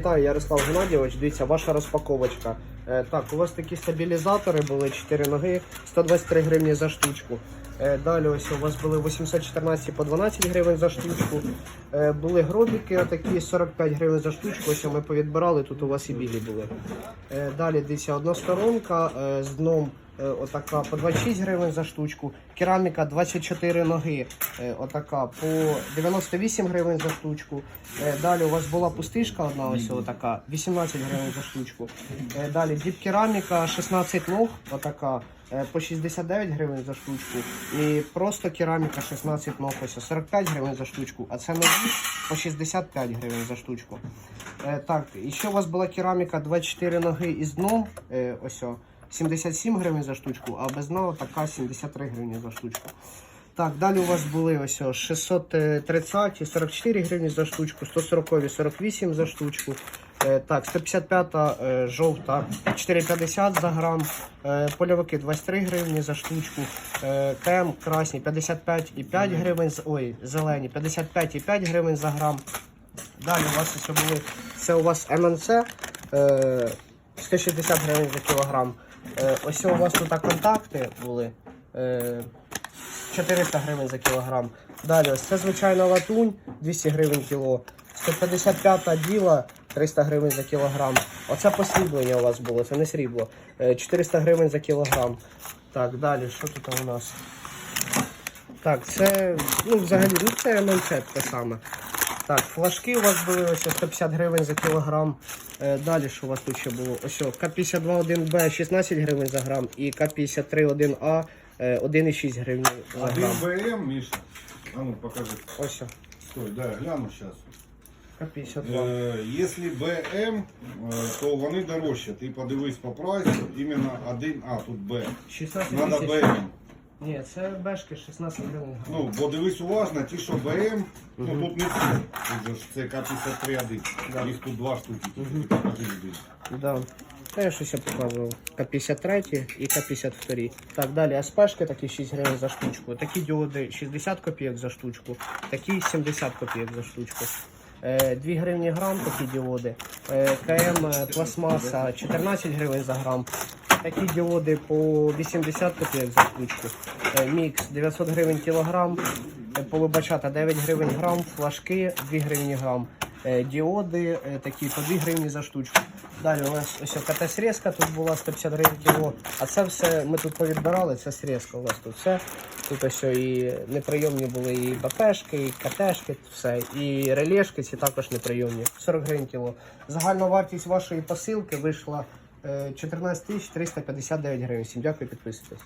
Вітаю, Ярослав Геннадійович. Дивіться, ваша розпаковочка. Е, так, у вас такі стабілізатори були 4 ноги, 123 гривні за штучку. Е, далі ось у вас були 814 по 12 гривень за штучку. Е, були гробіки отакі 45 гривень за штучку. Ось ми повідбирали, тут у вас і білі були. Е, далі дивіться, односторонка е, з дном. Е, Отака по 26 гривень за штучку. Кераміка 24 ноги. е, Отака по 98 гривень за штучку. Е, Далі у вас була пустишка одна ось отака, 18 гривень за штучку. Далі діп-кераміка 16 ног, отака по 69 гривень за штучку. І просто кераміка 16 ног, ось 45 гривень за штучку, а це нові по 65 гривень за штучку. Так, і ще у вас була кераміка 24 ноги із дном, ось 77 гривень за штучку, а без дна така 73 гривні за штучку. Так, далі у вас були ось о, 630 44 гривні за штучку, 140 48 за штучку. Е, так, 155 е, жовта 4,50 за грам, е, польовики 23 гривні за штучку, КМ красні 55,5 гривень, ой, зелені 55,5 гривень за грам. Далі у вас ще були, це у вас МНЦ е, 160 гривень за кілограм. Е, ось у вас тут контакти були. Е, 400 гривень за кілограм. Далі, ось це звичайна латунь, 200 гривень кіло. 155 діла, 300 гривень за кілограм. Оце посріблення у вас було, це не срібло. Е, 400 гривень за кілограм. Так, далі, що тут у нас? Так, це, ну, взагалі, ну це те саме. Так, флажки у вас були ось 150 гривень за кілограм. Е, далі що у вас тут ще було? Ось К-52-1Б 16 гривень за грам і К-53-1А е, 1,6 гривень за грам. БМ, Миша. А ну покажи. Ось Стой, да, гляну сейчас. К-52. Е, Якщо БМ, е, то вони дорожчі. Ти подивись по прайсу, іменно один, а тут Б. 16 Надо. БМ. Ні, це Бешки 16 гривень. Ну, бо дивись уважно, ті, що БМ, ну тут не всі. Тут же ж це К-53-1. Да. Їх тут два штуки. Тільки покажи один. Да. Та я щось я показував. К-53 і К-52. Так, далі СПшки такі 6 гривень за штучку. Такі діоди 60 копійок за штучку. Такі 70 копійок за штучку. Е, 2 гривні грам такі діоди. Е, КМ е, пластмаса 14 гривень за грам. Такі діоди по 80 копійок за штучку. Е, Мікс 900 гривень кілограм. Е, Полубачата 9 гривень грам. Флажки 2 гривні грам. Е, Діоди такі по 2 гривні за штучку. Далі у нас ось КТ срезка тут була 150 гривень кіло. А це все ми тут повідбирали, це срезка у вас тут все. Тут ось і неприйомні були і БПшки, і КТшки, все. І релешки ці також неприйомні. 40 гривень кіло. Загальна вартість вашої посилки вийшла 14 тисяч 359 гривень. Всім дякую, підписуйтесь.